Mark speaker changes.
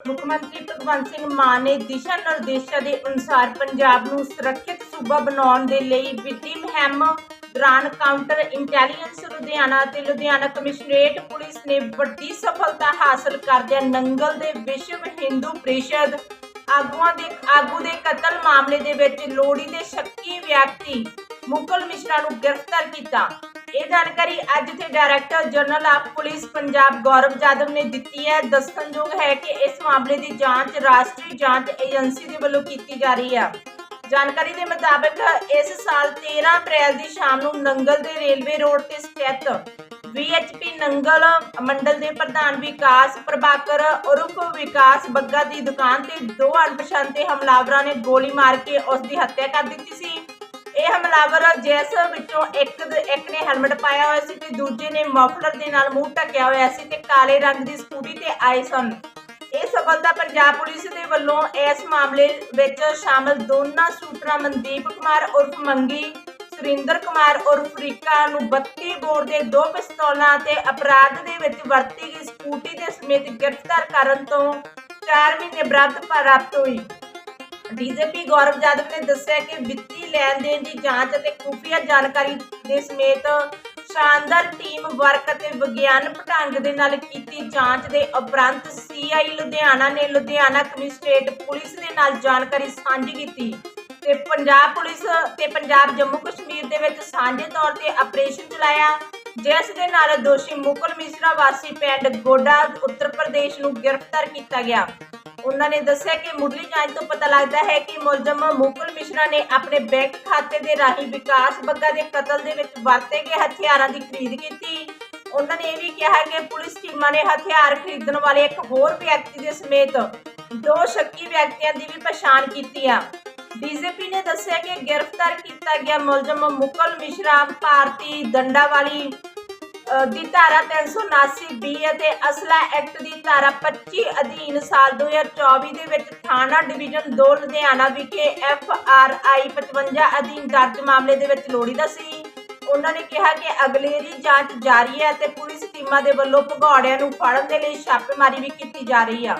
Speaker 1: ਮੁੱਖ ਮੰਤਰੀ ਭਗਵੰਤ ਸਿੰਘ ਮਾਨ ਨੇ ਦਿਸ਼ਾ ਨਿਰਦੇਸ਼ਾਂ ਦੇ ਅਨੁਸਾਰ ਪੰਜਾਬ ਨੂੰ ਸੁਰੱਖਿਅਤ ਸੂਬਾ ਬਣਾਉਣ ਦੇ ਲਈ ਵਿੱਤੀ ਮੁਹਿੰਮ ਦੌਰਾਨ ਕਾਊਂਟਰ ਇੰਟੈਲੀਜੈਂਸ ਲੁਧਿਆਣਾ ਅਤੇ ਲੁਧਿਆਣਾ ਕਮਿਸ਼ਨਰੇਟ ਪੁਲਿਸ ਨੇ ਵੱਡੀ ਸਫਲਤਾ ਹਾਸਲ ਕਰਦਿਆਂ ਨੰਗਲ ਦੇ ਵਿਸ਼ਵ ਹਿੰਦੂ ਪ੍ਰੀਸ਼ਦ ਆਗੂਆਂ ਦੇ ਆਗੂ ਦੇ ਕਤਲ ਮਾਮਲੇ ਦੇ ਵਿੱਚ ਲੋੜੀ ਦੇ ਸ਼ੱਕੀ ਵਿਅਕਤੀ ਮੁਕਲ ਮਿਸ਼ਰਾ ਨੂੰ ਗ੍ਰਿਫਤਾਰ ਕੀਤਾ। ਇਹ ਜਾਣਕਾਰੀ ਅੱਜ ਦੇ director general of police Punjab Gaurav Jadav ਨੇ ਦਿੱਤੀ ਹੈ। ਦੱਸਣਯੋਗ ਹੈ ਕਿ ਇਸ ਮਾਮਲੇ ਦੀ ਜਾਂਚ ਰਾਸ਼ਟਰੀ ਜਾਂਚ ਏਜੰਸੀ ਦੇ ਵੱਲੋਂ ਕੀਤੀ ਜਾ ਰਹੀ ਹੈ। ਜਾਣਕਾਰੀ ਦੇ ਮੁਤਾਬਕ ਇਸ ਸਾਲ 13 ਅਪ੍ਰੈਲ ਦੀ ਸ਼ਾਮ ਨੂੰ ਨੰਗਲ ਦੇ ਰੇਲਵੇ ਰੋਡ ਤੇ ਸਥਿਤ ਵੀਐਚਪੀ ਨੰਗਲ ਮੰਡਲ ਦੇ ਪ੍ਰਧਾਨ ਵਿਕਾਸ ਪ੍ਰਭਾਕਰ ਉਰਫ ਵਿਕਾਸ ਬੱਗਾ ਦੀ ਦੁਕਾਨ ਤੇ ਦੋ ਅਣਪਛਾਤੇ ਹਮਲਾਵਰਾਂ ਨੇ ਗੋਲੀ ਮਾਰ ਕੇ ਉਸ ਦੀ ਹੱਤਿਆ ਕਰ ਦਿੱਤੀ ਸੀ। ਇਹ ਹਮਲਾਵਰ ਜਿਸ ਵਿੱਚੋਂ ਇੱਕ ਇੱਕ ਨੇ ਹੈਲਮਟ ਪਾਇਆ ਹੋਇਆ ਸੀ ਤੇ ਦੂਜੇ ਨੇ ਮਫਲਰ ਦੇ ਨਾਲ ਮੂੰਹ ਢੱਕਿਆ ਹੋਇਆ ਸੀ ਤੇ ਕਾਲੇ ਰੰਗ ਦੀ ਸਕੂਟੀ ਤੇ ਆਏ ਸਨ। ਇਹ ਸਫਲਤਾ ਪੰਜਾਬ ਪੁਲਿਸ ਦੇ ਵੱਲੋਂ ਇਸ ਮਾਮਲੇ ਵਿੱਚ ਸ਼ਾਮਲ ਦੋਨਾਂ ਸ਼ੂਟਰਾਂ ਮਨਦੀਪ ਕੁਮਾਰ ਉਰਫ ਮੰਗੀ, ਸੁਰਿੰਦਰ ਕੁਮਾਰ ਉਰਫ ਰੀਕਾ ਨੂੰ 32 ਬੋਰ ਦੇ ਦੋ ਪਿਸਤੌਲਾਂ ਤੇ ਅਪਰਾਧ ਦੇ ਵਿੱਚ ਵਰਤੀ ਗਈ ਸਕੂਟੀ ਦੇ ਸਮੇਤ ਗ੍ਰਿਫਤਾਰ ਕਰਨ ਤੋਂ 4 ਮਹੀਨੇ ਬਾਅਦ ਪ੍ਰਾਪਤ ਹੋਈ। ਡੀਜੀਪੀ ਗੌਰਵ ਜਾਦਵ ਨੇ ਦੱਸਿਆ ਕਿ ਵਿੱਤੀ ਲੈਣ ਦੇਣ ਦੀ ਜਾਂਚ ਅਤੇ ਖੁਫੀਆ ਜਾਣਕਾਰੀ ਦੇ ਸਮੇਤ ਸ਼ਾਨਦਾਰ ਟੀਮ ਵਰਕ ਅਤੇ ਵਿਗਿਆਨਕ ਢੰਗ ਦੇ ਨਾਲ ਕੀਤੀ ਜਾਂਚ ਦੇ ਉਪਰੰਤ ਸੀਆਈ ਲੁਧਿਆਣਾ ਨੇ ਲੁਧਿਆਣਾ ਕਮਿਸ਼ਨਰੇਟ ਪੁਲਿਸ ਦੇ ਨਾਲ ਜਾਣਕਾਰੀ ਸਾਂਝੀ ਕੀਤੀ ਤੇ ਪੰਜਾਬ ਪੁਲਿਸ ਤੇ ਪੰਜਾਬ ਜੰਮੂ ਕਸ਼ਮੀਰ ਦੇ ਵਿੱਚ ਸਾਂਝੇ ਤੌਰ ਤੇ ਆਪਰੇਸ਼ਨ ਚਲਾਇਆ। ਜਿਸ ਦੇ ਨਾਲ ਦੋਸ਼ੀ ਮੁਕਲ ਮਿਸ਼ਰਾ ਵਾਸੀ ਪਿੰਡ ਗੋਡਾ, ਉੱਤਰ ਪ੍ਰਦੇਸ਼ ਨੂੰ ਗ੍ਰਿਫਤਾਰ ਕੀਤਾ ਗਿਆ। ਉਹਨਾਂ ਨੇ ਦੱਸਿਆ ਕਿ ਮੁੱਢਲੀ ਜਾਂਚ ਤੋਂ ਪਤਾ ਲੱਗਦਾ ਹੈ ਕਿ ਮੁਲਜ਼ਮ ਮੁਕਲ ਮਿਸ਼ਰਾ ਨੇ ਆਪਣੇ ਬੈਂਕ ਖਾਤੇ ਦੇ ਰਾਹੀਂ ਵਿਕਾਸ ਬੱਗਾ ਦੇ ਕਤਲ ਦੇ ਵਿੱਚ ਵਰਤੇ ਗਏ ਹਥਿਆਰਾਂ ਦੀ ਖਰੀਦ ਕੀਤੀ। ਉਹਨਾਂ ਨੇ ਇਹ ਵੀ ਕਿਹਾ ਕਿ ਪੁਲਿਸ ਟੀਮਾਂ ਨੇ ਹਥਿਆਰ ਖਰੀਦਣ ਵਾਲੇ ਇੱਕ ਹੋਰ ਵਿਅਕਤੀ ਦੇ ਸਮੇਤ ਦੋ ਸ਼ੱਕੀ ਵਿਅਕਤੀਆਂ ਦੀ ਵੀ ਪਛਾਣ ਕੀਤੀ ਆ। ਡੀਜੀਪੀ ਨੇ ਦੱਸਿਆ ਕਿ ਗ੍ਰਿਫਤਾਰ ਕੀਤਾ ਗਿਆ ਮੁਲਜ਼ਮ ਮੁਕਲ ਮਿਸ਼ਰਾ, ਭਾਰਤੀ ਦੰਡਾ ਵਾਲੀ ਦੀ ਧਾਰਾ 379 ਬੀ ਅਤੇ ਅਸਲਾ ਐਕਟ ਦੀ ਧਾਰਾ 25 ਅਧੀਨ ਸਾਲ 2024 ਦੇ ਵਿੱਚ ਥਾਣਾ ਡਿਵੀਜ਼ਨ 2 ਲੁਧਿਆਣਾ ਵਿਖੇ ਐਫ ਆਰ ਆਈ 55 ਅਧੀਨ ਦਰਜ ਮਾਮਲੇ ਦੇ ਵਿੱਚ ਲੋੜੀਦਾ ਸੀ। ਉਹਨਾਂ ਨੇ ਕਿਹਾ ਕਿ ਅਗਲੇਰੀ ਜਾਂਚ ਜਾਰੀ ਹੈ ਅਤੇ ਪੁਲਿਸ ਟੀਮਾਂ ਦੇ ਵੱਲੋਂ ਭਗੌੜਿਆਂ ਨੂੰ ਫੜਨ ਦੇ ਲਈ ਛਾਪੇਮਾਰੀ ਵੀ ਕੀਤੀ ਜਾ ਰਹੀ ਆ।